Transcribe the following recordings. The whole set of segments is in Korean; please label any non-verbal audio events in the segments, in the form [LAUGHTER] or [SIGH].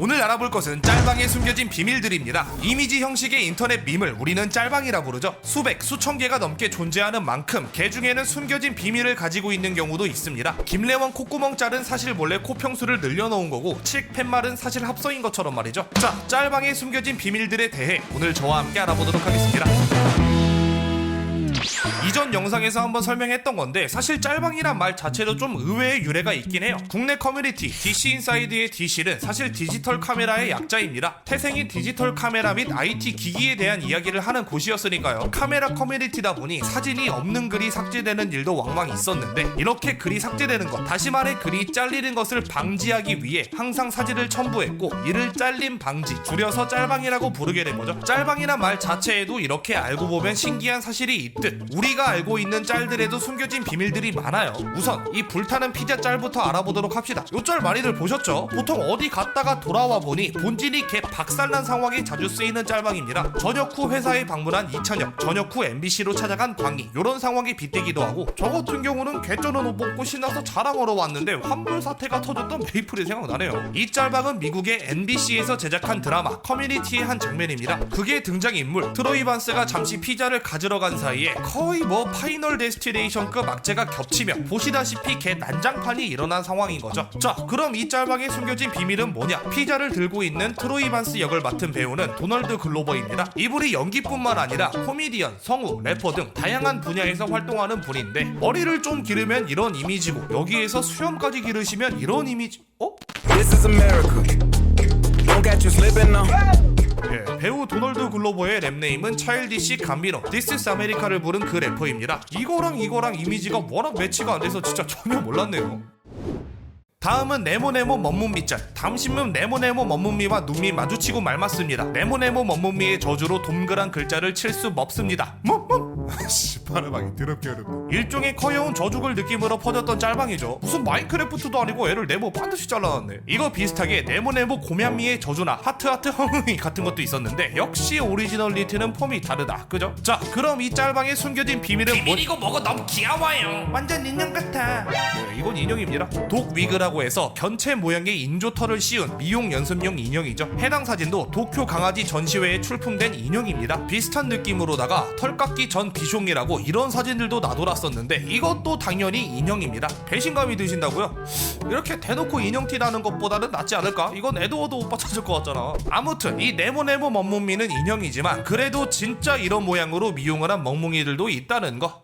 오늘 알아볼 것은 짤방에 숨겨진 비밀들입니다. 이미지 형식의 인터넷 밈을 우리는 짤방이라 부르죠. 수백, 수천 개가 넘게 존재하는 만큼 개 중에는 숨겨진 비밀을 가지고 있는 경우도 있습니다. 김래원 콧구멍 짤은 사실 몰래 코평수를 늘려놓은 거고 칙 팻말은 사실 합성인 것처럼 말이죠. 자, 짤방에 숨겨진 비밀들에 대해 오늘 저와 함께 알아보도록 하겠습니다. 이전 영상에서 한번 설명했던 건데 사실 짤방이란 말 자체도 좀 의외의 유래가 있긴 해요. 국내 커뮤니티 DC 인사이드의 DC는 사실 디지털 카메라의 약자입니다. 태생이 디지털 카메라 및 IT 기기에 대한 이야기를 하는 곳이었으니까요. 카메라 커뮤니티다 보니 사진이 없는 글이 삭제되는 일도 왕왕 있었는데 이렇게 글이 삭제되는 것, 다시 말해 글이 잘리는 것을 방지하기 위해 항상 사진을 첨부했고 이를 잘림 방지, 줄여서 짤방이라고 부르게 된 거죠. 짤방이란 말 자체에도 이렇게 알고 보면 신기한 사실이 있듯 우리가 알고 있는 짤들에도 숨겨진 비밀들이 많아요. 우선 이 불타는 피자 짤부터 알아보도록 합시다. 요 짤 많이들 보셨죠? 보통 어디 갔다가 돌아와 보니 본진이 개 박살난 상황이 자주 쓰이는 짤방입니다. 저녁 후 회사에 방문한 이찬혁, 저녁 후 MBC로 찾아간 광희 요런 상황이 빗대기도 하고 저 같은 경우는 개쩌는 옷 벗고 신나서 자랑하러 왔는데 환불 사태가 터졌던 메이플이 생각나네요. 이 짤방은 미국의 NBC에서 제작한 드라마 커뮤니티의 한 장면입니다. 그게 등장인물 트로이 반스가 잠시 피자를 가지러 간 사이에 거의 뭐 파이널 데스티네이션급 악재가 겹치며 보시다시피 개 난장판이 일어난 상황인 거죠. 자, 그럼 이 짤방에 숨겨진 비밀은 뭐냐? 피자를 들고 있는 트로이 반스 역을 맡은 배우는 도널드 글로버입니다. 이분이 연기뿐만 아니라 코미디언, 성우, 래퍼 등 다양한 분야에서 활동하는 분인데 머리를 좀 기르면 이런 이미지고 여기에서 수염까지 기르시면 이런 이미지. 어? Now. 예, 배우 도널드 글로버의 랩네임은 차일디시 감비노 is America를 부른 그 래퍼입니다. 이거랑 이거랑 이미지가 워낙 매치가 안 돼서 진짜 [LAUGHS] 전혀 몰랐네요. 다음은 네모네모 먼문미짤. 담신문 네모네모 먼문미와 눈미 마주치고 말 맞습니다. 네모네모 먼문미의 저주로 동그란 글자를 칠 수 없습니다. 뭐? [LAUGHS] 씨 발음하기 더럽게 어렵네 일종의 커여운 저주글 느낌으로 퍼졌던 짤방이죠 무슨 마인크래프트도 아니고 애를 네모 반드시 잘라놨네 이거 비슷하게 네모네모 고면미의 저주나 하트하트 허흥이 같은 것도 있었는데 역시 오리지널리티는 폼이 다르다 그죠? 자 그럼 이 짤방에 숨겨진 비밀은 뭐... 비밀이고 뭐고 너무 귀여워요. 완전 인형 같아. 네, 이건 인형입니다. 독 위그라고 해서 견체 모양의 인조 털을 씌운 미용 연습용 인형이죠. 해당 사진도 도쿄 강아지 전시회에 출품된 인형입니다. 비슷한 느낌으로다가 털깎기 전 비숑이라고 이런 사진들도 나돌았었는데 이것도 당연히 인형입니다. 배신감이 드신다고요? 이렇게 대놓고 인형티 나는 것보다는 낫지 않을까? 이건 에드워드 오빠 찾을 것 같잖아. 아무튼 이 네모네모 멍뭉이는 인형이지만 그래도 진짜 이런 모양으로 미용을 한 멍뭉이들도 있다는 거.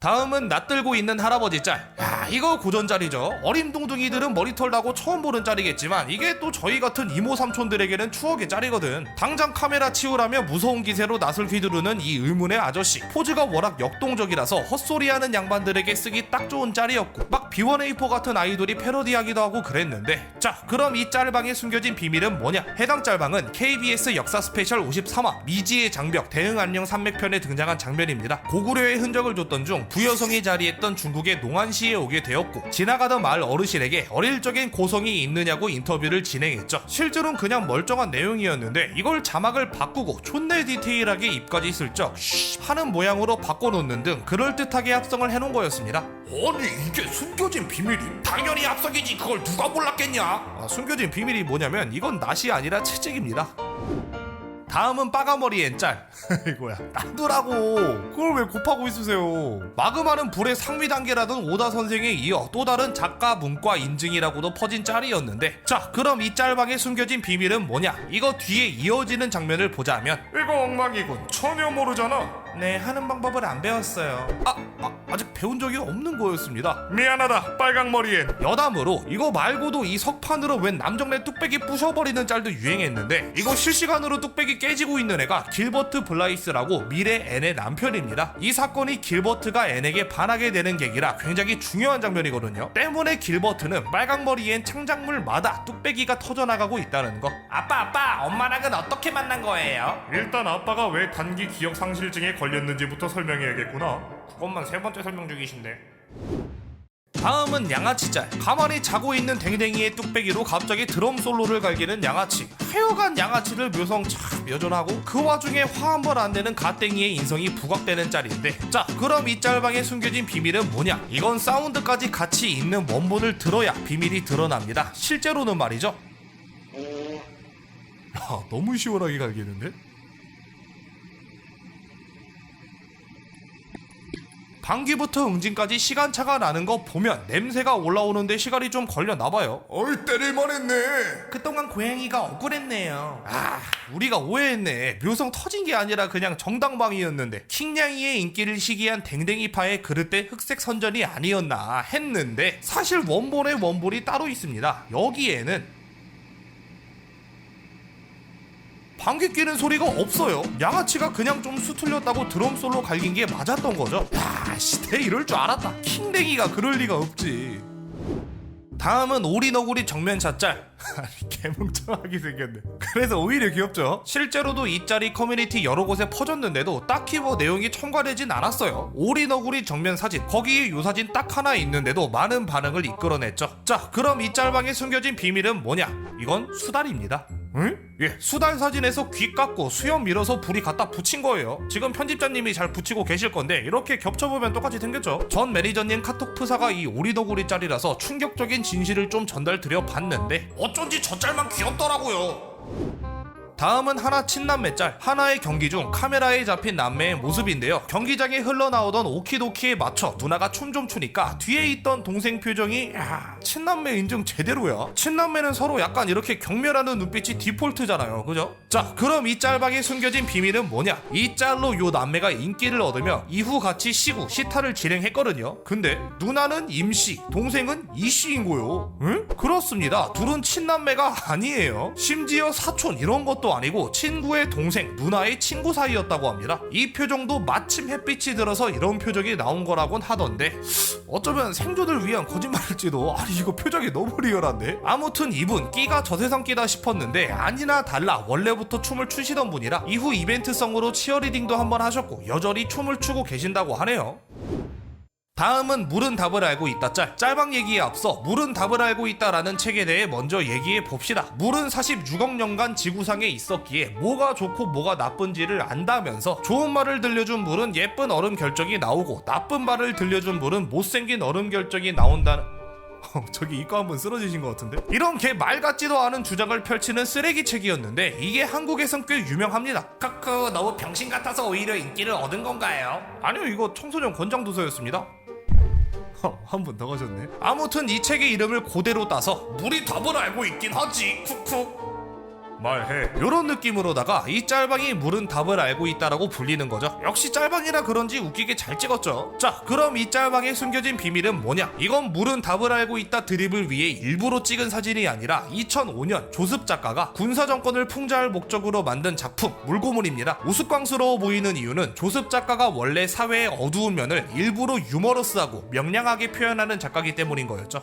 다음은 낯들고 있는 할아버지 짤. 야, 이거 고전 짤이죠. 어린 둥둥이들은 머리털 나고 처음 보는 짤이겠지만 이게 또 저희 같은 이모 삼촌들에게는 추억의 짤이거든. 당장 카메라 치우라며 무서운 기세로 낯을 휘두르는 이 의문의 아저씨. 포즈가 워낙 역동적이라서 헛소리하는 양반들에게 쓰기 딱 좋은 짤이었고 막 B1A4 같은 아이돌이 패러디하기도 하고 그랬는데 자, 그럼 이 짤방에 숨겨진 비밀은 뭐냐? 해당 짤방은 KBS 역사 스페셜 53화 미지의 장벽 대응 안녕 산맥편에 등장한 장면입니다. 고구려의 흔적을 줬던 중 부여성이 자리했던 중국의 농안시에 오게 되었고 지나가던 마을 어르신에게 어릴 적엔 고성이 있느냐고 인터뷰를 진행했죠. 실제로는 그냥 멀쩡한 내용이었는데 이걸 자막을 바꾸고 촌내 디테일하게 입까지 슬쩍 쉬 하는 모양으로 바꿔놓는 등 그럴듯하게 합성을 해놓은 거였습니다. 아니 이게 숨겨진 비밀이? 당연히 합성이지 그걸 누가 몰랐겠냐? 아, 숨겨진 비밀이 뭐냐면 이건 낫이 아니라 채찍입니다. 다음은 빠가머리 엔 짤. [LAUGHS] 이거야. 놔두라고. 그걸 왜 곱하고 있으세요? 마그마는 불의 상위 단계라던 오다 선생에 이어 또 다른 작가 문과 인증이라고도 퍼진 짤이었는데 자 그럼 이 짤방에 숨겨진 비밀은 뭐냐? 이거 뒤에 이어지는 장면을 보자면 이거 엉망이군. 전혀 모르잖아. 네 하는 방법을 안 배웠어요. 아, 아 아 직 배운 적이 없는 거였습니다. 미안하다 빨강머리엔. 여담으로 이거 말고도 이 석판으로 웬 남정네 뚝배기 부셔버리는 짤도 유행했는데 이거 실시간으로 뚝배기 깨지고 있는 애가 길버트 블라이스라고 미래 앤의 남편입니다. 이 사건이 길버트가 앤에게 반하게 되는 계기라 굉장히 중요한 장면이거든요. 때문에 길버트는 빨강머리엔 창작물마다 뚝배기가 터져나가고 있다는 거. 아빠 아빠 엄마랑은 어떻게 만난 거예요? 일단 아빠가 왜 단기 기억 상실증에 걸 렸는지부터 설명해야겠구나. 그것만 세 번째 설명 중이신데. 다음은 양아치 짤. 가만히 자고 있는 댕댕이의 뚝배기로 갑자기 드럼 솔로를 갈기는 양아치. 하여간 양아치를 묘성 참 여전하고 그 와중에 화 한 번 안 내는 가땡이의 인성이 부각되는 짤인데 자 그럼 이 짤방에 숨겨진 비밀은 뭐냐? 이건 사운드까지 같이 있는 원본을 들어야 비밀이 드러납니다. 실제로는 말이죠. 야 너무 시원하게 갈기는데? 방귀부터 응징까지 시간차가 나는 거 보면 냄새가 올라오는데 시간이 좀 걸렸나 봐요. 어이 때릴만 했네 그동안 고양이가 억울했네요. 아, 우리가 오해했네. 묘성 터진 게 아니라 그냥 정당방이었는데 킹냥이의 인기를 시기한 댕댕이파의 그릇대 흑색 선전이 아니었나 했는데 사실 원본의 원본이 따로 있습니다. 여기에는 방귀 뀌는 소리가 없어요. 양아치가 그냥 좀 수틀렸다고 드럼 솔로 갈긴 게 맞았던 거죠. 야, 시대 이럴 줄 알았다. 킹댕이가 그럴 리가 없지. 다음은 오리너구리 정면샷 짤. [LAUGHS] 아니, 개멍청하게 생겼네. 그래서 오히려 귀엽죠. 실제로도 이 짤이 커뮤니티 여러 곳에 퍼졌는데도 딱히 뭐 내용이 첨가되진 않았어요. 오리너구리 정면 사진. 거기에 요 사진 딱 하나 있는데도 많은 반응을 이끌어냈죠. 자, 그럼 이 짤방에 숨겨진 비밀은 뭐냐? 이건 수달입니다. 응? 예, 수달 사진에서 귀 깎고 수염 밀어서 불이 갖다 붙인 거예요. 지금 편집자님이 잘 붙이고 계실 건데 이렇게 겹쳐보면 똑같이 생겼죠. 전 매니저님 카톡 프사가 이 오리너구리 짤이라서 충격적인 진실을 좀 전달 드려 봤는데 어쩐지 저 짤만 귀엽더라고요 다음은 하나 친남매 짤. 하나의 경기 중 카메라에 잡힌 남매의 모습인데요. 경기장에 흘러나오던 오키도키에 맞춰 누나가 춤 좀 추니까 뒤에 있던 동생 표정이 야 친남매 인증 제대로야. 친남매는 서로 약간 이렇게 경멸하는 눈빛이 디폴트잖아요. 그죠? 자 그럼 이 짤방에 숨겨진 비밀은 뭐냐? 이 짤로 요 남매가 인기를 얻으며 이후 같이 시구 시타를 진행했거든요. 근데 누나는 임씨 동생은 이씨인 거요. 응? 그렇습니다. 둘은 친남매가 아니에요. 심지어 사촌 이런 것도 아니고 친구의 동생 누나의 친구 사이였다고 합니다. 이 표정도 마침 햇빛이 들어서 이런 표정이 나온 거라곤 하던데 어쩌면 생존을 위한 거짓말일지도 아니 이거 표정이 너무 리얼한데? 아무튼 이분 끼가 저세상 끼다 싶었는데 아니나 달라 원래부터 춤을 추시던 분이라 이후 이벤트성으로 치어리딩도 한번 하셨고 여전히 춤을 추고 계신다고 하네요 다음은 물은 답을 알고 있다. 짤 짤방 얘기에 앞서 물은 답을 알고 있다라는 책에 대해 먼저 얘기해 봅시다. 물은 46억 년간 지구상에 있었기에 뭐가 좋고 뭐가 나쁜지를 안다면서 좋은 말을 들려준 물은 예쁜 얼음 결정이 나오고 나쁜 말을 들려준 물은 못생긴 얼음 결정이 나온다는 [LAUGHS] 어, 저기 이과 한번 쓰러지신 것 같은데? 이런 개 말 같지도 않은 주장을 펼치는 쓰레기 책이었는데 이게 한국에선 꽤 유명합니다. 크크 너무 병신 같아서 오히려 인기를 얻은 건가요? 아니요 이거 청소년 권장 도서였습니다 [LAUGHS] 한분더 가셨네. 아무튼 이 책의 이름을 그대로 따서 우리 답을 알고 있긴 하지. 쿡쿡 말해. 요런 느낌으로다가 이 짤방이 물은 답을 알고 있다라고 불리는 거죠. 역시 짤방이라 그런지 웃기게 잘 찍었죠. 자 그럼 이 짤방에 숨겨진 비밀은 뭐냐? 이건 물은 답을 알고 있다 드립을 위해 일부러 찍은 사진이 아니라 2005년 조습 작가가 군사 정권을 풍자할 목적으로 만든 작품 물고문입니다. 우스꽝스러워 보이는 이유는 조습 작가가 원래 사회의 어두운 면을 일부러 유머러스하고 명량하게 표현하는 작가이기 때문인 거였죠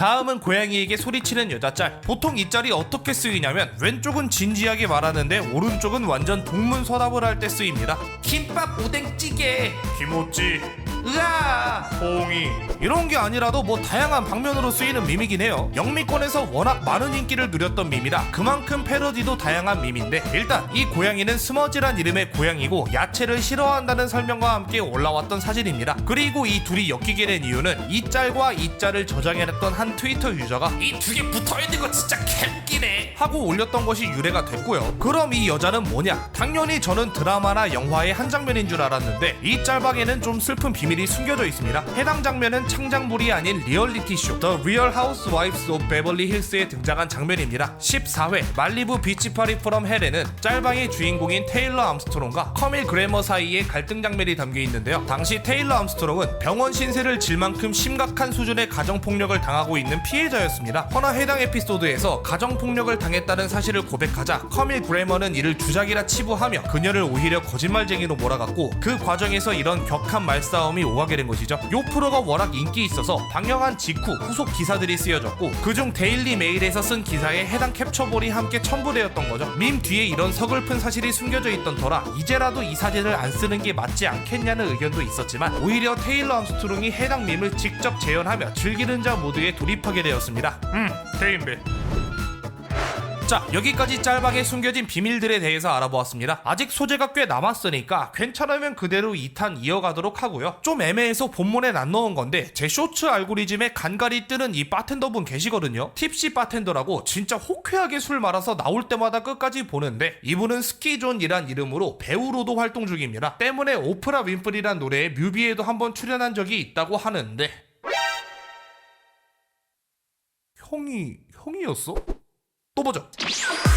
다음은 고양이에게 소리치는 여자 짤. 보통 이 짤이 어떻게 쓰이냐면 왼쪽은 진지하게 말하는데 오른쪽은 완전 동문서답을 할 때 쓰입니다. 김밥 오뎅찌개 김오찌 으아 홍이 이런 게 아니라도 뭐 다양한 방면으로 쓰이는 밈이긴 해요. 영미권에서 워낙 많은 인기를 누렸던 밈이라 그만큼 패러디도 다양한 밈인데 일단 이 고양이는 스머지란 이름의 고양이고 야채를 싫어한다는 설명과 함께 올라왔던 사진입니다. 그리고 이 둘이 엮이게 된 이유는 이 짤과 이 짤을 저장해냈던 한 트위터 유저가 이 두 개 붙어있는 거 진짜 개웃기네 하고 올렸던 것이 유래가 됐고요. 그럼 이 여자는 뭐냐? 당연히 저는 드라마나 영화의 한 장면인 줄 알았는데 이 짤방에는 좀 슬픈 비밀 이 숨겨져 있습니다. 해당 장면은 창작물이 아닌 리얼리티 쇼 The Real Housewives of Beverly Hills에 등장한 장면입니다. 14회 말리부 비치 파리 프롬 헬에는 짤방의 주인공인 테일러 암스트롱과 커밀 그래머 사이의 갈등 장면이 담겨 있는데요. 당시 테일러 암스트롱은 병원 신세를 질 만큼 심각한 수준의 가정 폭력을 당하고 있는 피해자였습니다. 허나 해당 에피소드에서 가정 폭력을 당했다는 사실을 고백하자 커밀 그래머는 이를 주작이라 치부하며 그녀를 오히려 거짓말쟁이로 몰아갔고 그 과정에서 이런 격한 말싸움이 오가게 된 것이죠. 요 프로가 워낙 인기 있어서 방영한 직후 후속 기사들이 쓰여졌고 그중 데일리 메일에서 쓴 기사에 해당 캡처볼이 함께 첨부되었던 거죠. 밈 뒤에 이런 서글픈 사실이 숨겨져 있던 터라 이제라도 이 사진을 안 쓰는 게 맞지 않겠냐는 의견도 있었지만 오히려 테일러 암스트롱이 해당 밈을 직접 재현하며 즐기는 자 모두에 돌입하게 되었습니다. 음, 대인배. 자 여기까지 짤방에 숨겨진 비밀들에 대해서 알아보았습니다. 아직 소재가 꽤 남았으니까 괜찮으면 그대로 2탄 이어가도록 하고요. 좀 애매해서 본문엔 안 넣은 건데 제 쇼츠 알고리즘에 간간히 뜨는 이 바텐더분 계시거든요. 팁시 바텐더라고 진짜 호쾌하게 술 말아서 나올 때마다 끝까지 보는데 이분은 스키존이란 이름으로 배우로도 활동 중입니다. 때문에 오프라 윈프리란 노래에 뮤비에도 한번 출연한 적이 있다고 하는데. 형이 형이었어? 또 보죠